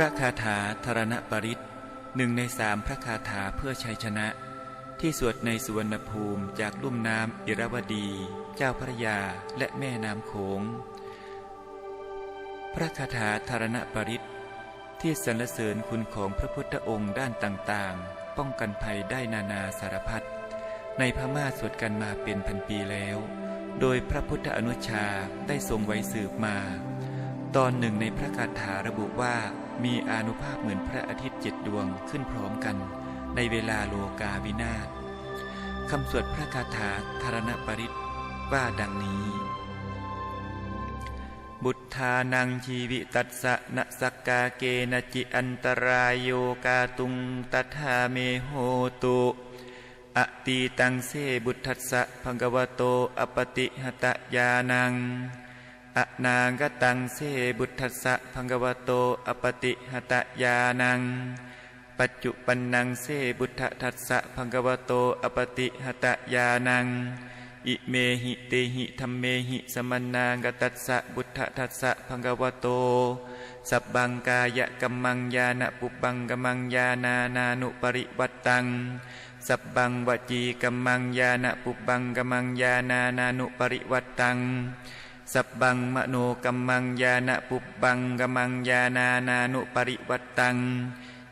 พระคาถาธรณปริตหนึ่งในสามพระคาถาเพื่อชัยชนะ ที่สวดในสุวรรณภูมิจากลุ่มน้ำอิรวดี เจ้าพระยาและแม่น้ำโขง พระคาถาธารณปริตที่สรรเสริญคุณของพระพุทธองค์ด้านต่างๆ ป้องกันภัยได้นานาสารพัดในพม่าสวดกันมาเป็นพันปีแล้ว โดยพระพุทธอนุชาได้ทรงไว้สืบมา ตอนหนึ่งในพระคาถาระบุว่า มีอานุภาพเหมือนพระอาทิตย์เจ็ดดวงขึ้นพร้อมกัน ในเวลาโลกาวินาศคำสวดพระคาถาธารณปริตว่าดังนี้ บุตธานังชีวิตัสสะนสักกาเกนจิอันตรายโยกาตุงตัทาเมโหตุอตีตังเสบุตทัสสะพังกวโตอปติหตะยานัง อนางกตังเสบุตทัสสะพังกวโต อปติหตยานัง ปัจจุปันนังเสบุตทัสสะพังกวโต อปติหตยานัง อิเมหิเตหิธรรมเมหิสมนางกตัสสะบุตทัสสะพังกวโต สับบังกายะกัมมังยานะปุบังกัมมังยานานานุปริวัตตังสับบังวจีกัมมังยานะปุบังกัมมังยานานานุปริวัตตัง สับบังมโนกัมมังยานะปุบังกัมมังยานานานุปริวัตตัง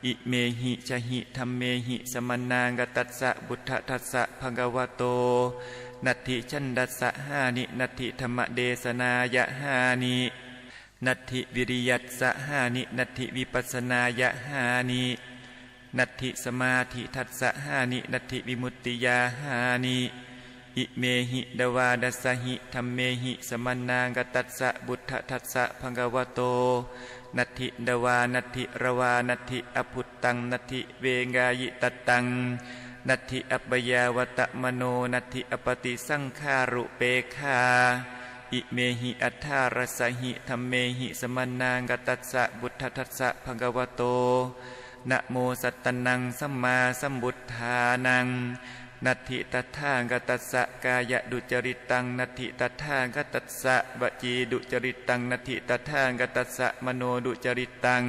อิเมหิชหิธรรมเมหิสมนางกตัสสะบุตทัสสะพังกวโต นัตถิชันดัสสะหานิ นัตถิธรรมเดสนายะหานินัตถิวิริยัตสะหานิ นัตถิวิปัสสนายะหานินัตถิสมาธิทัสสะหานิ นัตถิวิมุตติยาหานิ อิเมหิดวาดัสสหิธรรมเมหิสมนางกตัสสะบุตทัสสะพังกวโต นัตถิดวานัตถิระวานัตถิอภุตตังนัตถิเวงายิตตังนัตถิอัปยาวตะมโนนัตถิอปติสังขารุเปคาอิเมหิอัทธารสหิธรรมเมหิสมนางกตัสสะบุตทัสสะพังกวโตนะโมสัตตนังสัมมาสัมบุทธานัง นัตถิตัทางกตัสสะกายดุจริตตังนัตถิตัทางกตัสสะวจีดุจริตตังนัตถิตัทางกตัสสะมโนดุจริตตัง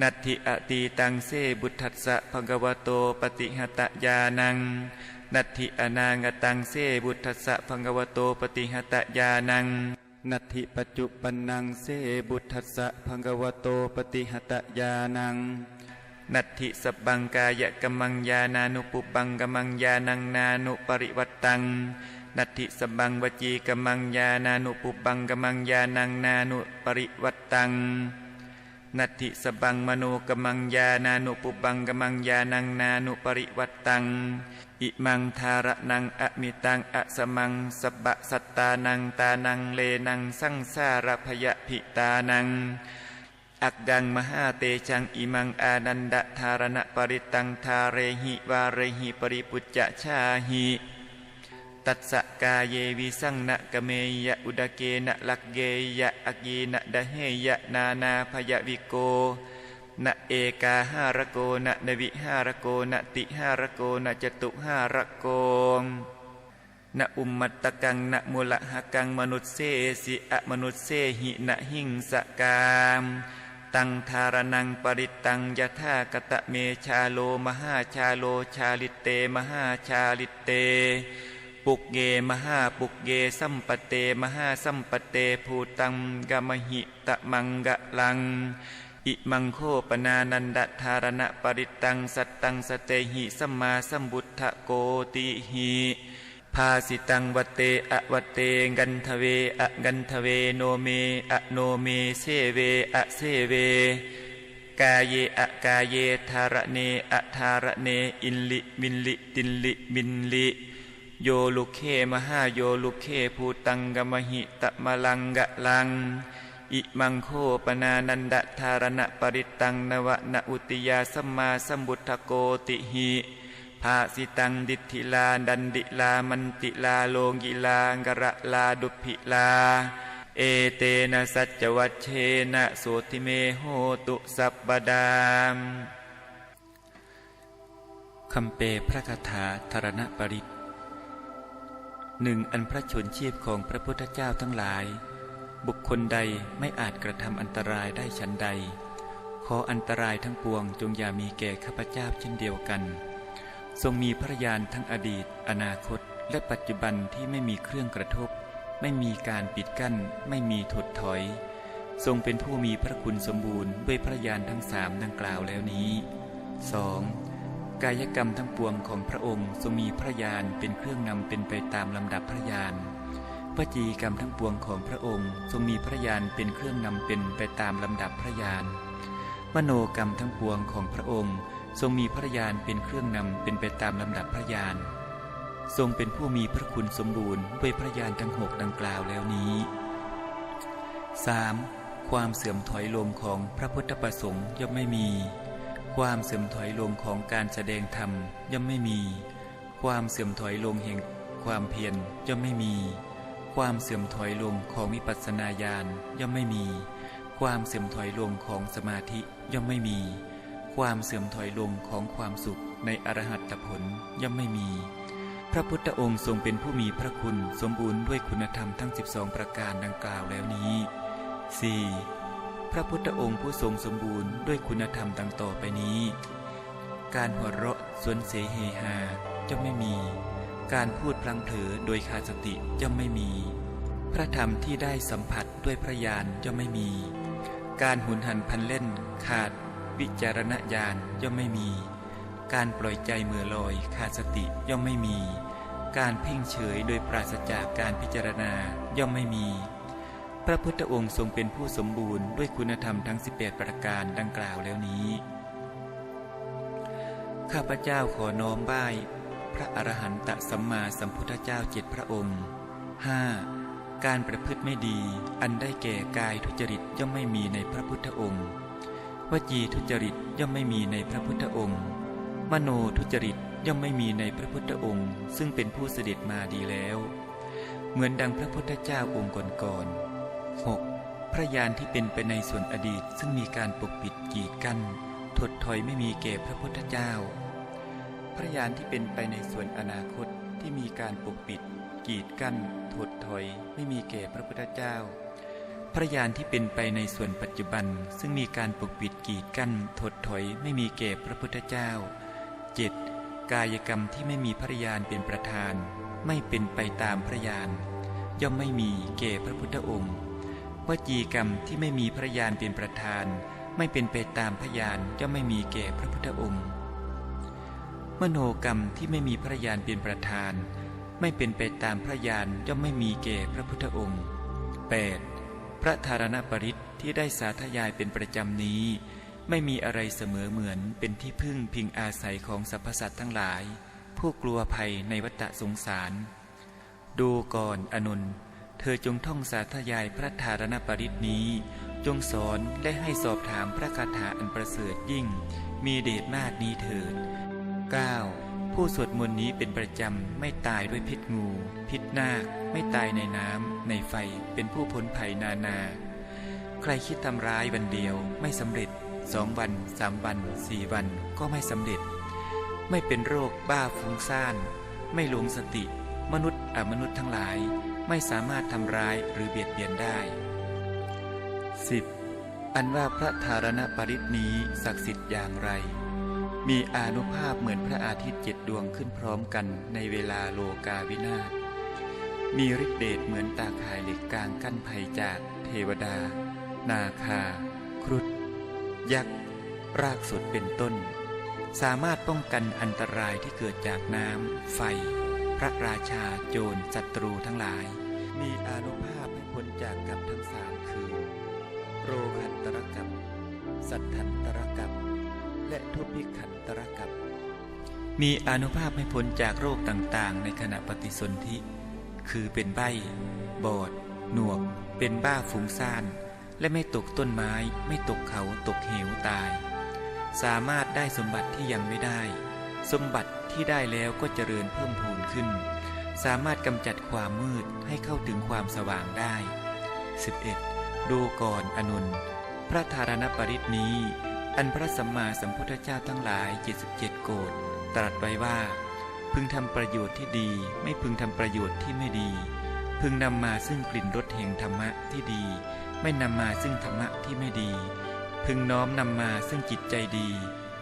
นัตถิอตีตังเสบุตทัสสะภะกวโตปฏิหตยานังนัตถิอนางตังเสบุตทัสสะภะกวโตปฏิหตยานังนัตถิปัจจุปนังเสบุตทัสสะภะกวโตปฏิหตยานัง นัตถิสบังกายะกัมมังยานานุปุปังกัมมังยานังนานุปริวัตตัง นัตถิสบังวจีกัมมังยานานุปุปังกัมมังยานังนานุปริวัตตัง นัตถิสบังมโนกมังยานานุปุบังกมังยานังนานุปริวัตตัง อิมังทาระนังอมิตังอะสมังสบะสัตตานังตานังเลนังสังสารพยพิตานัง อักดังมหาเตชังอิมังอานันดธารณปริตังทาเรหิวาเรหิปริปุจจชาหิตัสสกาเยวิสังนะกเมยะอุดเกนะลักเกยะอักยีนะดะเฮยะนานาพยวิโกนะเอกาหารโกนะนวิหารโกนะติหารโกนะจตุหารโกนะอุมมัตตกังนะมุละหกังมนุษเสสิอะมนุษเสหินะหิงสกาม ตังทารนังปริตังยะธากตะเมชาโลมหาชาโลชาลิเตมหาชาลิเต ปุกเกมหาปุกเกสัมปเตมหาสัมปเตภูตังกมหิตะมังกะลัง อิมังโคปนานันดธารณปริตังสัตตังสเตหิสัมมาสัมบุทธโกติหิ ภาสิตังวเตอะวเต กันทเวอะกันทเวโนเมอะโนเมเสเวอะเสเว กายเยอะกายเยธารเนอะธารเนอินลิมินลิตินลิมินลิโยลุเคมหาโยลุเคภูตังกมหิตะมะลังกะลัง อิมังโคปนานันดธารณปริตังนวะนอุติยาสัมมาสัมบุทธโกติหิ ภาสิตังดิทิลาดันดิลามันติลาโลกิลากระลาดุพิลา เอเตนะสัจวัชเชนะโสติเมโหตุสัพปดามคำเปพระคาถาธารณปริตหนึ่งอันพระชนชีพของพระพุทธเจ้าทั้งหลาย บุคคลใดไม่อาจกระทำอันตรายได้ฉันใดขขออันตรายทั้งปวงจงอย่ามีแก่ข้าพเจ้าเช่นเดียวกัน ทรงมีพระญาณทั้งอดีต อนาคต และปัจจุบันที่ไม่มีเครื่องกระทบ ไม่มีการปิดกั้น ไม่มีถดถอย ทรงเป็นผู้มีพระคุณสมบูรณ์ด้วยพระญาณทั้งสามดังกล่าวแล้วนี้ 2. กายกรรมทั้งปวงของพระองค์ทรงมีพระญาณเป็นเครื่องนำเป็นไปตามลำดับพระญาณวจีกรรมทั้งปวงของพระองค์ทรงมีพระญาณเป็นเครื่องนำเป็นไปตามลำดับพระญาณมโนกรรมทั้งปวงของพระองค์ ทรงมีพระญาณเป็นเครื่องนำเป็นไปตามลำดับพระญาณทรงเป็นผู้มีพระคุณสมบูรณ์ด้วยพระญาณทั้งหกดังกล่าวแล้วนี้ 3. ความเสื่อมถอยลงของพระพุทธประสงค์ย่อมไม่มี ความเสื่อมถอยลงของการแสดงธรรมย่อมไม่มี ความเสื่อมถอยลงแห่งความเพียรย่อมไม่มี ความเสื่อมถอยลงของวิปัสสนาญาณย่อมไม่มี ความเสื่อมถอยลงของสมาธิย่อมไม่มี ความเสื่อมถอยลงของความสุขในอรหัตผลย่อมไม่มี พระพุทธองค์ทรงเป็นผู้มีพระคุณสมบูรณ์ด้วยคุณธรรมทั้ง 12 ประการดังกล่าวแล้วนี้ 4. พระพุทธองค์ผู้ทรงสมบูรณ์ด้วยคุณธรรมดังต่อไปนี้ การหัวเราะสวนเสเฮฮาย่อมไม่มี การพูดพลังเผลอโดยขาดสติย่อมไม่มี พระธรรมที่ได้สัมผัสด้วยพระญาณย่อมไม่มี การหุนหันพันเล่นขาด วิจารณญาณย่อมไม่มี การปล่อยใจเมื่อลอยขาดสติย่อมไม่มี การเพ่งเฉยโดยปราศจากการพิจารณาย่อมไม่มี พระพุทธองค์ทรงเป็นผู้สมบูรณ์ด้วยคุณธรรมทั้ง 18 ประการดังกล่าวแล้วนี้ ข้าพเจ้าขอน้อมบ้ายพระอรหันตสัมมาสัมพุทธเจ้าเจ็ดพระองค์ 5. การประพฤติไม่ดีอันได้แก่กายทุจริตย่อมไม่มีในพระพุทธองค์ วจีทุจริตย่อมไม่มีในพระพุทธองค์ มโนทุจริตย่อมไม่มีในพระพุทธองค์ ซึ่งเป็นผู้เสด็จมาดีแล้ว เหมือนดังพระพุทธเจ้าองค์ก่อนๆ 6. พระญาณที่เป็นไปในส่วนอดีตซึ่งมีการปกปิดกีดกั้นถดถอยไม่มีแก่พระพุทธเจ้า พระญาณที่เป็นไปในส่วนอนาคตที่มีการปกปิด กีดกั้นถดถอยไม่มีแก่พระพุทธเจ้า ระญาณที่เป็นไปในส่วนปัจจุบัน ซึ่งมีการปกปิดกีดกั้นถดถอยไม่มีแก่พระพุทธเจ้า 7. กายกรรมที่ไม่มีพระญาณเป็นประธาน ไม่เป็นไปตามพระญาณย่อมไม่มีแก่พระพุทธองค์วจีกรรมที่ไม่มีพระญาณเป็นประธาน ไม่เป็นไปตามพระญาณย่อมไม่มีแก่พระพุทธองค์ มโนกรรมที่ไม่มีพระญาณเป็นประธาน ไม่เป็นไปตามพระญาณย่อมไม่มีแก่พระพุทธองค์ 8. พระธารณปริตที่ได้สาธยายเป็นประจำนี้ ไม่มีอะไรเสมอเหมือนเป็นที่พึ่งพิงอาศัยของสรรพสัตว์ทั้งหลาย ผู้กลัวภัยในวัฏสงสาร ดูก่อนอนุนเธอจงท่องสาธยายพระธารณปริตนี้ จงสอนและให้สอบถามพระคาถาอันประเสริฐยิ่ง มีเดชมากนี้เถิด 9. ผู้สวดมนต์นี้เป็นประจำไม่ตายด้วยพิษงู พิษนาค ไม่ตายในน้ำในไฟเป็นผู้พ้นภัยนานา ใครคิดทำร้ายวันเดียวไม่สำเร็จสองวันสามวันสี่วันก็ไม่สำเร็จ ไม่เป็นโรคบ้าฟุ้งซ่าน ไม่หลงสติ มนุษย์อมนุษย์ทั้งหลาย ไม่สามารถทำร้ายหรือเบียดเบียนได้ 10. อันว่าพระธารณปริตนี้ศักดิ์สิทธิ์อย่างไร มีอานุภาพเหมือนพระอาทิตย์เจ็ดดวงขึ้นพร้อมกันในเวลาโลกาวินาศ มีฤทธิเดชเหมือนตาข่ายเหล็กกลางกั้นภัยจากเทวดา นาคา ครุฑยักษ์ รากสุดเป็นต้น สามารถป้องกันอันตรายที่เกิดจากน้ำ ไฟ พระราชาโจรศัตรูทั้งหลาย มีอานุภาพให้พ้นจากกับทั้งสามคือ โรคันตรกับ สัทธันตรกับ และทุพพิขันตรกับ มีอนุภาพให้พ้นจากโรคต่างๆ ในขณะปฏิสนธิ คือเป็นใบ้บอด หนวก เป็นบ้าฟุ้งซ่าน และไม่ตกต้นไม้ ไม่ตกเขาตกเหวตาย สามารถได้สมบัติที่ยังไม่ได้ สมบัติที่ได้แล้วก็เจริญเพิ่มพูนขึ้น สามารถกำจัดความมืดให้เข้าถึงความสว่างได้ 11. ดูก่อนอนุนพระธารณปริตนี้ อันพระสัมมาสัมพุทธเจ้าทั้งหลาย 77 โกดตรัสไว้ว่า พึงทำประโยชน์ที่ดี ไม่พึงทำประโยชน์ที่ไม่ดี พึงนำมาซึ่งกลิ่นรสแห่งธรรมะที่ดี ไม่นำมาซึ่งธรรมะที่ไม่ดีพพึงน้อมนำมาซึ่งจิตใจดี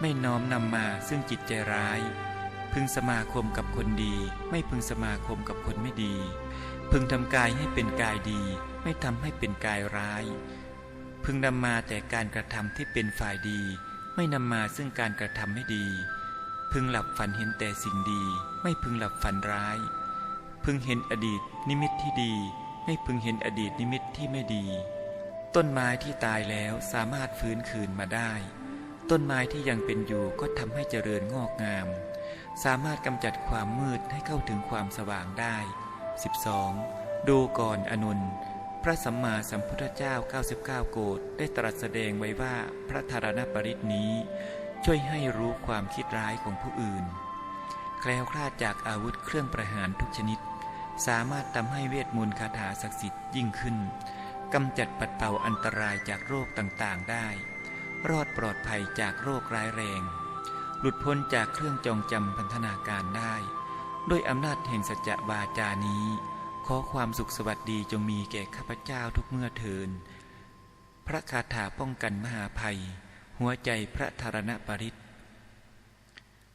ไม่น้อมนำมาซึ่งจิตใจร้าย พึงสมาคมกับคนดี ไม่พึงสมาคมกับคนไม่ดี พึงทำกายให้เป็นกายดี ไม่ทำให้เป็นกายร้าย พึงนำมาแต่การกระทำที่เป็นฝ่ายดี ไม่นำมาซึ่งการกระทำไม่ดี พึงหลับฝันเห็นแต่สิ่งดี ไม่พึงหลับฝันร้าย พึงเห็นอดีตนิมิตที่ดี ไม่พึงเห็นอดีตนิมิตที่ไม่ดี ต้นไม้ที่ตายแล้วสามารถฟื้นคืนมาได้ ต้นไม้ที่ยังเป็นอยู่ก็ทำให้เจริญงอกงาม สามารถกำจัดความมืดให้เข้าถึงความสว่างได้ 12. ดูก่อนอนุน ระสัมมาสัมพุทธเจ้า 99 โกดได้ตรัสแสดงไว้ว่าพระธารณปริตนี้ ช่วยให้รู้ความคิดร้ายของผู้อื่น แคล้วคลาดจากอาวุธเครื่องประหารทุกชนิด สามารถทำให้เวทมนต์คาถาศักดิ์สิทธิ์ยิ่งขึ้นกำจัดปัดเป่าอันตรายจากโรคต่างๆได้ รอดปลอดภัยจากโรคร้ายแรง หลุดพ้นจากเครื่องจองจำพันธนาการได้ ด้วยอำนาจแห่งสัจจวาจานี้ ขอความสุขสวัสดีจงมีแก่ข้าพเจ้าทุกเมื่อเทิน พระคาถาป้องกันมหาภัย หัวใจพระธารณปริต